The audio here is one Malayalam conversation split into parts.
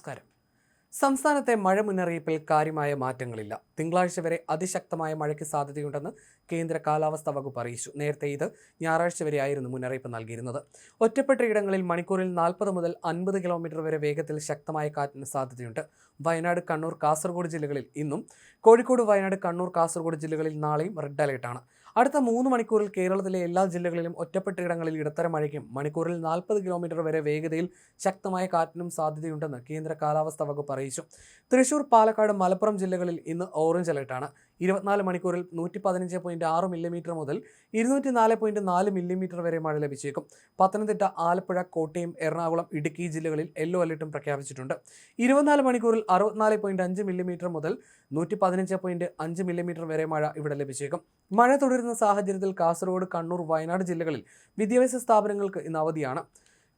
നമസ്കാരം. സംസ്ഥാനത്തെ മഴ മുന്നറിയിപ്പിൽ കാര്യമായ മാറ്റങ്ങളില്ല. തിങ്കളാഴ്ച വരെ അതിശക്തമായ മഴയ്ക്ക് സാധ്യതയുണ്ടെന്ന് കേന്ദ്ര കാലാവസ്ഥാ വകുപ്പ് അറിയിച്ചു. നേരത്തെ ഇത് ഞായറാഴ്ച വരെയായിരുന്നു മുന്നറിയിപ്പ് നൽകിയിരുന്നത്. ഒറ്റപ്പെട്ട ഇടങ്ങളിൽ മണിക്കൂറിൽ നാൽപ്പത് മുതൽ അൻപത് കിലോമീറ്റർ വരെ വേഗത്തിൽ ശക്തമായ കാറ്റിന് സാധ്യതയുണ്ട്. വയനാട് കണ്ണൂർ കാസർഗോഡ് ജില്ലകളിൽ ഇന്നും കോഴിക്കോട് വയനാട് കണ്ണൂർ കാസർഗോഡ് ജില്ലകളിൽ നാളെയും റെഡ് അലേർട്ടാണ്. അടുത്ത മൂന്ന് മണിക്കൂറിൽ കേരളത്തിലെ എല്ലാ ജില്ലകളിലും ഒറ്റപ്പെട്ടയിടങ്ങളിൽ ഇടത്തരം മഴയ്ക്കും. മണിക്കൂറിൽ നാൽപ്പത് കിലോമീറ്റർ വരെ വേഗതയിൽ ശക്തമായ കാറ്റിനും സാധ്യതയുണ്ടെന്ന് കേന്ദ്ര കാലാവസ്ഥാ വകുപ്പ് അറിയിച്ചു. തൃശൂർ പാലക്കാട് മലപ്പുറം ജില്ലകളിൽ ഇന്ന് ഓറഞ്ച് അലർട്ടാണ് ഇരുപത്തിനാല് മണിക്കൂറിൽ നൂറ്റി പതിനഞ്ച് പോയിന്റ് ആറ് മില്ലിമീറ്റർ മുതൽ ഇരുന്നൂറ്റി നാല് പോയിന്റ് നാല് മില്ലിമീറ്റർ വരെ മഴ ലഭിച്ചേക്കും. പത്തനംതിട്ട ആലപ്പുഴ കോട്ടയം എറണാകുളം ഇടുക്കി ജില്ലകളിൽ യെല്ലോ അലർട്ടും പ്രഖ്യാപിച്ചിട്ടുണ്ട്. ഇരുപത്തിനാല് മണിക്കൂറിൽ അറുപത്തിനാല് പോയിന്റ് അഞ്ച് മില്ലിമീറ്റർ മുതൽ നൂറ്റി പതിനഞ്ച് പോയിന്റ് അഞ്ച് മില്ലിമീറ്റർ വരെ മഴ ഇവിടെ ലഭിച്ചേക്കും. മഴ തുടരുന്ന സാഹചര്യത്തിൽ കാസർഗോഡ് കണ്ണൂർ വയനാട് ജില്ലകളിൽ വിദ്യാഭ്യാസ സ്ഥാപനങ്ങൾക്ക് ഇന്ന് അവധിയാണ്.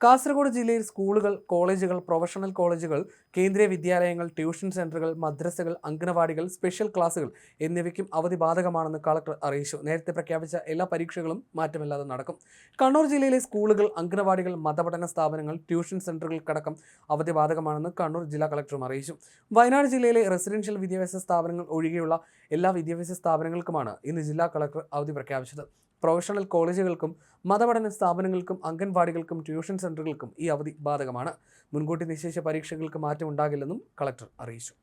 കാസർഗോഡ് ജില്ലയിൽ സ്കൂളുകൾ കോളേജുകൾ പ്രൊഫഷണൽ കോളേജുകൾ കേന്ദ്രീയ വിദ്യാലയങ്ങൾ ട്യൂഷൻ സെന്ററുകൾ മദ്രസകൾ അംഗനവാടികൾ സ്പെഷ്യൽ ക്ലാസുകൾ എന്നിവയ്ക്കും അവധി ബാധകമാണെന്ന് കളക്ടർ അറിയിച്ചു. നേരത്തെ പ്രഖ്യാപിച്ച എല്ലാ പരീക്ഷകളും മാറ്റമില്ലാതെ നടക്കും. കണ്ണൂർ ജില്ലയിലെ സ്കൂളുകൾ അംഗനവാടികൾ മതപഠന സ്ഥാപനങ്ങൾ ട്യൂഷൻ സെന്ററുകൾക്കടക്കം അവധി ബാധകമാണെന്ന് കണ്ണൂർ ജില്ലാ കളക്ടറും അറിയിച്ചു. വയനാട് ജില്ലയിലെ റെസിഡൻഷ്യൽ വിദ്യാഭ്യാസ സ്ഥാപനങ്ങൾ ഒഴികെയുള്ള എല്ലാ വിദ്യാഭ്യാസ സ്ഥാപനങ്ങൾക്കുമാണ് ഇന്ന് ജില്ലാ കളക്ടർ അവധി പ്രഖ്യാപിച്ചത്. പ്രൊഫഷണൽ കോളേജുകൾക്കും മതപഠന സ്ഥാപനങ്ങൾക്കും അംഗൻവാടികൾക്കും ട്യൂഷൻ സെന്ററുകൾക്കും ഈ അവധി ബാധകമാണ്. മുൻകൂട്ടി നിശ്ചയിച്ച പരീക്ഷകൾക്ക് മാറ്റമുണ്ടാകില്ലെന്നും കളക്ടർ അറിയിച്ചു.